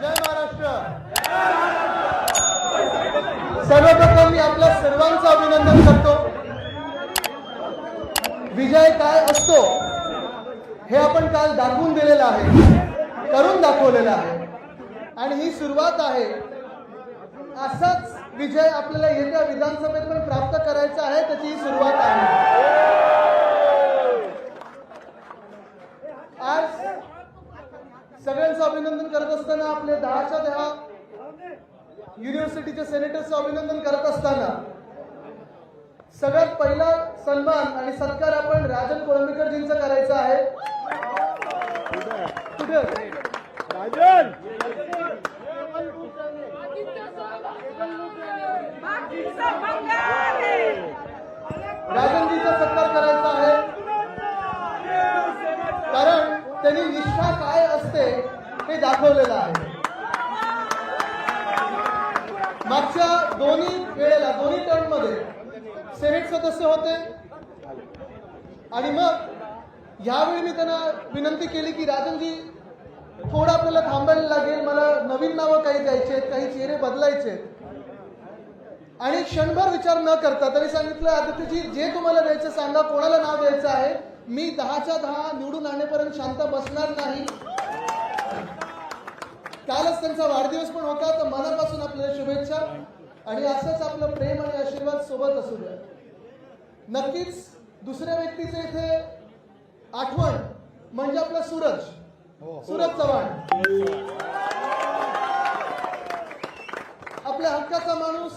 जय महाराष्ट्र. सर्वप्रथम मी आपल्या सर्वांचं अभिनंदन करतो. विजय काय असतो हे आपण काल दाखवून दिलेलं आहे करून दाखवलेलं आहे. आणि ही सुरुवात आहे. असाच विजय आपल्याला येत्या विधानसभेत पण प्राप्त करायचा आहे त्याची ही सुरुवात आहे आज सगळ्यांचं अभिनंदन करत असताना आपले दहाच्या दहा युनिव्हर्सिटीच्या सेनेटर्सचं अभिनंदन करत असताना सगळ्यात पहिला सन्मान आणि सत्कार आपण राजन कोळंबीकरजींचा करायचा आहे. राजन! राजनजीचा सत्कार करायचा आहे. कारण त्यांनी निष्ठा काय असते हे दाखवलेलं आहे. मागच्या दोन्ही वेळेला दोन्ही टर्ममध्ये सेनेट सदस्य होते. आणि मग यावेळी मी त्यांना विनंती केली की राजनजी थोडं आपल्याला थांबायला लागेल मला नवीन नावं काही द्यायचे आहेत काही चेहरे बदलायचे आहेत. आणि क्षणभर विचार न करता तरी सांगितलं आदित्यजी जे तुम्हाला द्यायचं सांगा कोणाला नाव द्यायचं आहे? मी दहाच्या दहा निवडून आणेपर्यंत शांत बसणार नाही. कालच त्यांचा वाढदिवस पण होता तर मनापासून आपल्याला शुभेच्छा. आणि असंच आपलं प्रेम आणि आशीर्वाद सोबत असू द्या. नक्कीच दुसऱ्या व्यक्तीचे इथे आठवण म्हणजे आपला सूरज. सूरज चव्हाण. आपल्या हक्काचा माणूस.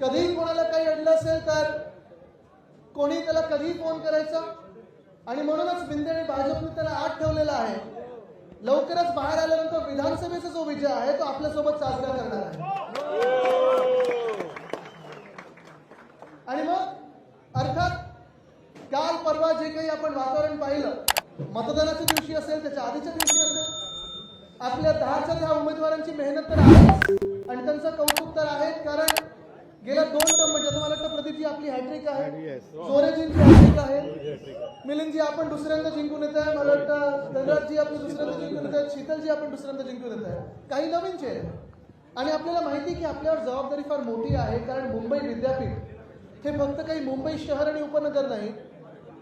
कधीही कोणाला काही अडलं असेल तर कोणी त्याला कधीही फोन करायचा. आणि म्हणूनच बिंदे आणि भाजपने त्याला आत ठेवलेला आहे. लवकरच बाहेर आल्यानंतर विधानसभेचा जो विजय आहे तो आपल्यासोबत साजरा करणार आहे. आणि मग अर्थात काल परवा जे काही आपण वातावरण पाहिलं मतदानाच्या दिवशी असेल त्याच्या आधीच्या दिवशी असेल आपल्या दहाच्या दहा उमेदवारांची मेहनत तर आहे आणि त्यांचं कौतुक तर आहे कारण गेल्या दोन टर्म म्हणजे मला वाटतं प्रदीपजी आपली हॅट्रिक आहे. Yes. जोरेजींची हॅट्रिक आहे. मिलिंदजी आपण दुसऱ्यांदा जिंकून येत आहे. मला वाटतं धनराजजी आपण दुसऱ्यांदा जिंकून येत आहेत शीतलजी आपण दुसऱ्यांदा जिंकून येत आहे. काही नवीन चेहरे आणि आपल्याला माहिती आहे की आपल्यावर जबाबदारी फार मोठी आहे. कारण मुंबई विद्यापीठ हे फक्त काही मुंबई शहर आणि उपनगर नाही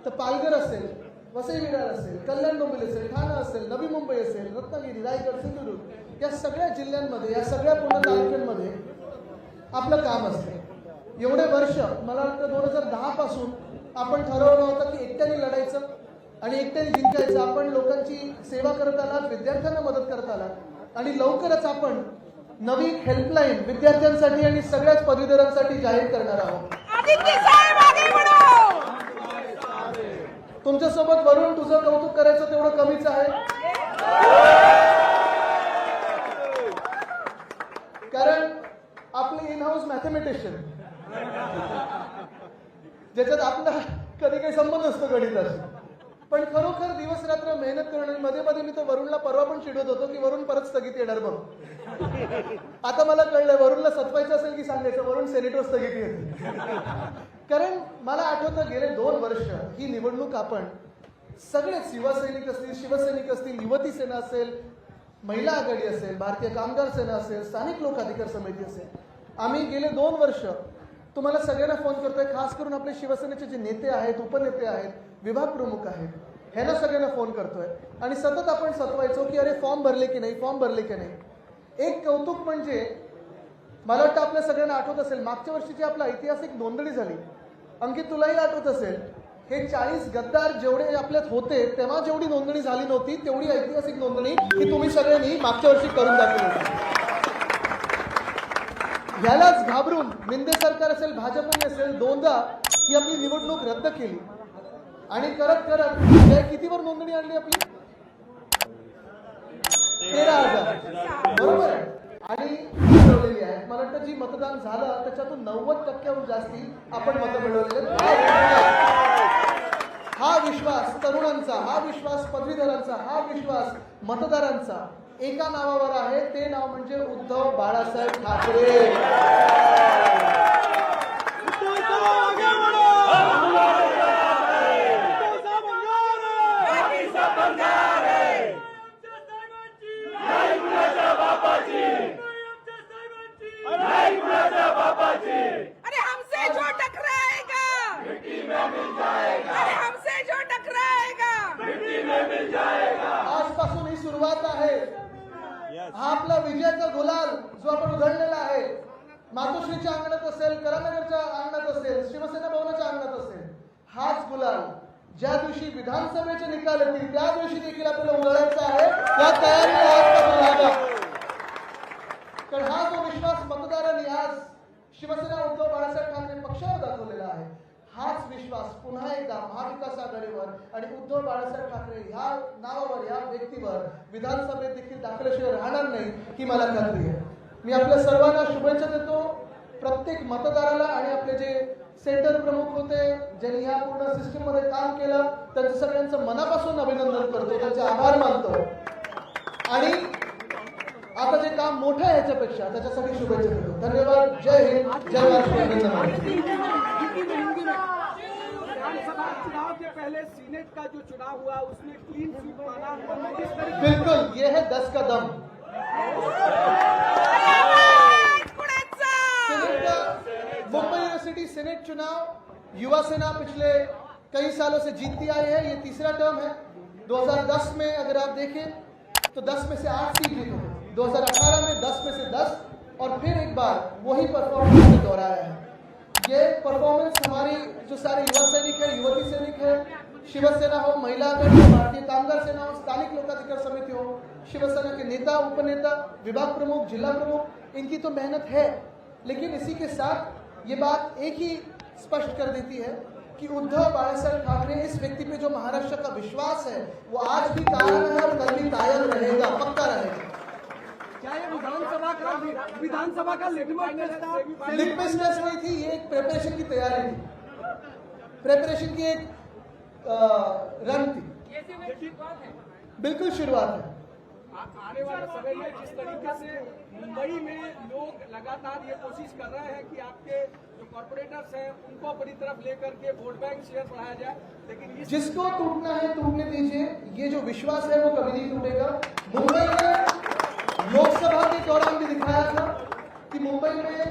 तर पालघर असेल वसई विरार असेल कल्याण डोंबिवली असेल ठाणा असेल नवी मुंबई असेल रत्नागिरी रायगड सिंधुदुर्ग या सगळ्या जिल्ह्यांमध्ये या सगळ्या पूर्ण तालुक्यांमध्ये आपलं काम असतं. एवढे वर्ष मला वाटतं दोन हजार दहा पासून आपण ठरवलं होतं की एकट्याने लढायचं आणि एकट्याने जिंकायचं. आपण लोकांची सेवा करत आलात विद्यार्थ्यांना मदत करत आलात आणि लवकरच आपण नवी हेल्पलाईन विद्यार्थ्यांसाठी आणि सगळ्याच पदवीधरांसाठी जाहीर करणार आहोत. तुमच्यासोबत वरून तुझं कौतुक करायचं तेवढं कमीच आहे कारण आपले इन हाऊस मॅथमॅटिशियन ज्याच्यात आपला कधी काही संबंध नसतो गणिताशी. पण खरोखर दिवस रात्र मेहनत करणं आणि मध्ये मध्ये मी तो वरुणला परवा पण चिडवत होतो की वरुण परत स्थगित येणार बघ. आता मला कळलंय वरुणला सतवायचं असेल की सांगायचं वरुण सेनेटर स्थगित येते कारण मला आठवतं गेले दोन वर्ष ही निवडणूक आपण सगळेच युवासैनिक असतील शिवसैनिक असतील युवती सेना असेल महिला आघाडी असेल भारतीय कामगार सेना असेल स्थानिक लोक अधिकार समिती असेल. आम्ही गेले दोन वर्ष तुम्हाला सगळ्यांना फोन करतोय खास करून आपले शिवसेनेचे जे नेते आहेत उपनेते आहेत विभाग प्रमुख आहेत ह्यांना सगळ्यांना फोन करतोय. आणि सतत आपण सतवायचो की अरे फॉर्म भरले की नाही फॉर्म भरले की नाही. एक कौतुक म्हणजे मला वाटतं आपल्या सगळ्यांना आठवत असेल मागच्या वर्षीची आपला ऐतिहासिक नोंदणी झाली अंकित तुलाही आठवत असेल हे चाळीस गद्दार जेवढे आपल्यात होते तेव्हा जेवढी नोंदणी झाली नव्हती तेवढी ऐतिहासिक नोंदणी ही तुम्ही सगळ्यांनी मागच्या वर्षी करून दाखवली होती. ह्यालाच घाबरून मिंदे सरकार असेल भाजपने असेल दोनदा ही आपली निवडणूक रद्द केली. आणि करत करत कितीवर नोंदणी आणली आपली? तेरा हजार. बरोबर आहे. आणि मिळवलेली आहे. मला वाटतं जी मतदान झालं त्याच्यातून नव्वद टक्क्याहून जास्ती आपण मतं मिळवलेले हा विश्वास तरुणांचा हा विश्वास पदवीधरांचा हा विश्वास मतदारांचा. एका नावावर आहे. ते नाव म्हणजे उद्धव बाळासाहेब ठाकरे उद्धव साहेब आगे बढ़ो उद्धव साहेब अंगार है बाकीचा बंगाल आहे हा आपला विजयाचा गुलाल जो आपण उघडलेला आहे. मातोश्रीच्या अंगणात असेल करानगरच्या अंगणात असेल शिवसेना भवनाच्या अंगणात असेल हाच गुलाल. ज्या दिवशी विधानसभेचे निकाल येतील त्या दिवशी देखील आपल्याला उधळायचा आहे त्या तयारीला कारण हा जो विश्वास मतदारांनी आज शिवसेना उद्धव बाळासाहेब ठाकरे पक्षावर दाखवलेला आहे हाच विश्वास पुन्हा एकदा महाविकास आघाडीवर आणि उद्धव बाळासाहेब ठाकरे ह्या नावावर या व्यक्तीवर विधानसभेत देखील दाखल्याशिवाय राहणार नाही ही मला खात्री आहे. मी आपल्या सर्वांना शुभेच्छा देतो. प्रत्येक मतदाराला आणि आपले जे सेंटर प्रमुख होते ज्यांनी ह्या पूर्ण सिस्टीममध्ये काम केलं त्यांचं सगळ्यांचं मनापासून अभिनंदन करतो त्यांचे आभार मानतो. आणि आता जे काम मोठं आहे ह्याच्यापेक्षा त्याच्यासाठी शुभेच्छा देतो. धन्यवाद. जय हिंद. जय महाराष्ट्र विधानसभा चुनाव के पहले सीनेट का जो चुनाव हुआ उसमें क्लीन स्वीप माना किस तरीके बिल्कुल ये है दस का दम सेनेट चुनाव युवा सेना पिछले कई सालों से जीतती आई है, ये तीसरा टर्म है। 2010 में अगर आप देखें तो 10 में से 8 सीट जीते 2018 में 10 में से 10 और फिर एक बार वही परफॉर्मेंस दोहराया है। ये परफॉर्मेंस हमारी जो सारे युवा सैनिक है, युवती सैनिक है शिवसेना हो, महिला आघाडी भारतीय कामगार सेना हो, स्थानिक लोकाधिकार समिति हो शिवसेना के नेता, उपनेता, विभाग प्रमुख, जिला प्रमुख, इनकी तो मेहनत है। लेकिन इसी के साथ ये बात एक ही स्पष्ट कर देती है कि उद्धव बाळासाहेब ठाकरे इस व्यक्ति पे जो महाराष्ट्र का विश्वास है वो आज भी कायम है और कल भी कायम रहेगा पक्का रहेगा। क्या ये विधानसभा का विधानसभा का लिटमस टेस्ट नहीं थी ये एक प्रिपरेशन की तैयारी थी। प्रिपरेशन की एक रन थी। बिल्कुल शुरुआत है। आने वाले समय में जिस तरीके से मुंबई में लोग लगातार ये कोशिश कर रहे हैं कि आपके जो कॉर्पोरेटर्स हैं, उनको अपनी तरफ़ लेकर के वोट बैंक शेयर बढ़ाया जाए। लेकिन जिसको टूटना है, टूटने दीजिए। ये जो विश्वास है, वो कभी नहीं टूटेगा। मुंबई में लोकसभा के दौरान भी दिखाया था कि मुंबई में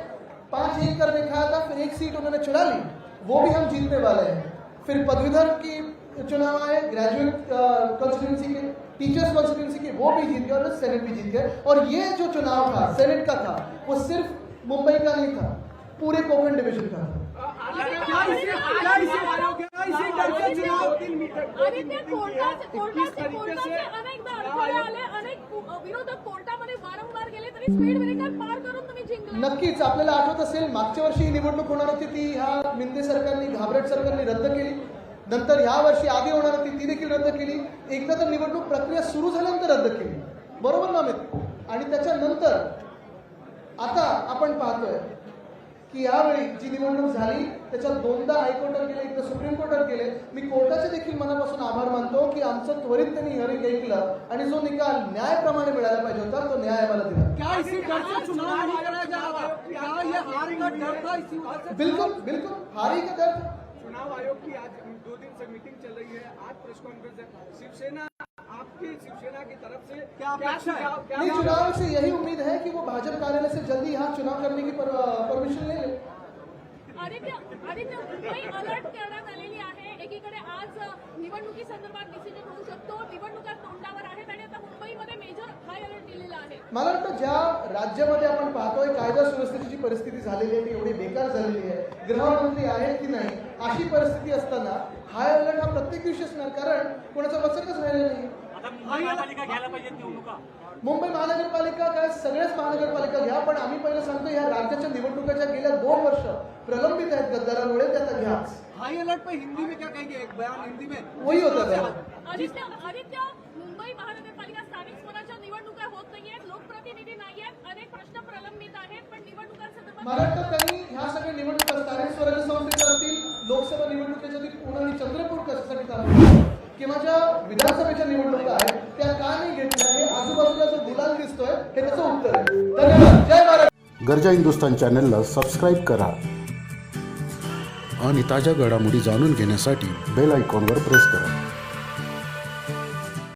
पाँच एक कर दिखाया था, फिर एक सीट उन्होंने चुरा ली। वो भी हम जीतने वाले हैं। फिर पदवीधर की चुनाव आए ग्रेजुएट कॉन्स्टिट्यूंसी के टीचर्स कॉन्स्टिट्यूंसी की वो भी जीत गए और सेनेट भी जीत गए। और ये जो चुनाव था सेनेट का था वो सिर्फ मुंबई का नहीं था पूरे कोकण डिवीजन का था। नक्कीच आपल्याला आठवत असेल मागच्या वर्षी ही निवडणूक होणार होती ती ह्या मिंदे सरकारने घाबरट सरकारने रद्द केली. नंतर ह्या वर्षी आधी होणार होती ती देखील रद्द केली. एकदा तर निवडणूक प्रक्रिया सुरू झाल्यानंतर रद्द केली. बरोबर ना मित्र आणि त्याच्यानंतर आता आपण पाहतोय की यावेळी जी निवडणूक झाली त्याच्यात दोनदा हायकोर्टात गेले एकदा सुप्रीम कोर्टात गेले. मी कोर्टाचे देखील मनापासून आभार मानतो की आमचं त्वरित त्यांनी हिअरिंग ऐकलं आणि जो निकाल न्यायप्रमाणे मिळायला पाहिजे होता तो न्याय आम्हाला दिला. बिल्कुल बिल्कुल. हारी का दर्द चुनाव आयोग की आज दो दिन से मीटिंग चल रही है। आज प्रेस कॉन्फ्रेंस है। शिवसेना आपकी शिवसेना की तरफ़ से क्या अपेक्षा है? नहीं चुनाव से यही उम्मीद है कि वो भाजपा कार्यालय से जल्दी यहाँ चुनाव करने की परमिशन ले ले। आदित्य आदित्य मुंबई अलर्ट करण्यात आलेली आहे एकीकडे आज निवडणुकी संदर्भात डिसिजन होऊ शकतो. निवडणुका तोंडावर आहेत आणि आता मुंबईमध्ये मेजर हाय अलर्ट दिलेला आहे. मला वाटतं ज्या राज्यामध्ये आपण पाहतोय कायदा सुव्यवस्थेची जी परिस्थिती झालेली आहे ती एवढी बेकार झालेली आहे. गृहमंत्री आहेत की नाही? अशी परिस्थिती असताना हाय अलर्ट हा प्रत्येक दिवशी असणार कारण कोणाचं वचकच राहिलं नाही. मुंबई महानगरपालिका काय सगळ्याच महानगरपालिका घ्या पण आम्ही पहिलं सांगतो या राज्याच्या निवडणुकाच्या गेल्या दोन वर्ष प्रलंबित आहेत गद्दारांमुळे त्या आता घ्या. हाई अलर्ट पे हिंदी में क्या कहेंगे? एक बयान हिंदी में. वही होतं त्या आदित्य आदित्य मुंबई महानगरपालिका स्थानिक स्वराज्य निवडणुका होत नाहीयेत लोकप्रतिनिधी नाहीयेत अनेक प्रश्न प्रलंबित आहेत पण निवडणुकांसंदर्भात मला वाटतं त्यांनी ह्या सगळ्या निवडणुका स्थानिक स्वराज्य संस्थेच्या असतील लोकसभा निवडणुकीच्या पुणे आणि चंद्रपूर कशासाठी चालू किंवा ज्या विधानसभेच्या निवडणुका आहेत त्या का नाही घेतल्या? हे आजूबाजूला जो गुलाल दिसतोय हे त्याचं उत्तर आहे. धन्यवाद. जय महाराज गरजा हिंदुस्तान चॅनलला सबस्क्राईब करा. आणि ताज्या घडामोडी जाणून घेण्यासाठी बेल आयकॉनवर प्रेस करा.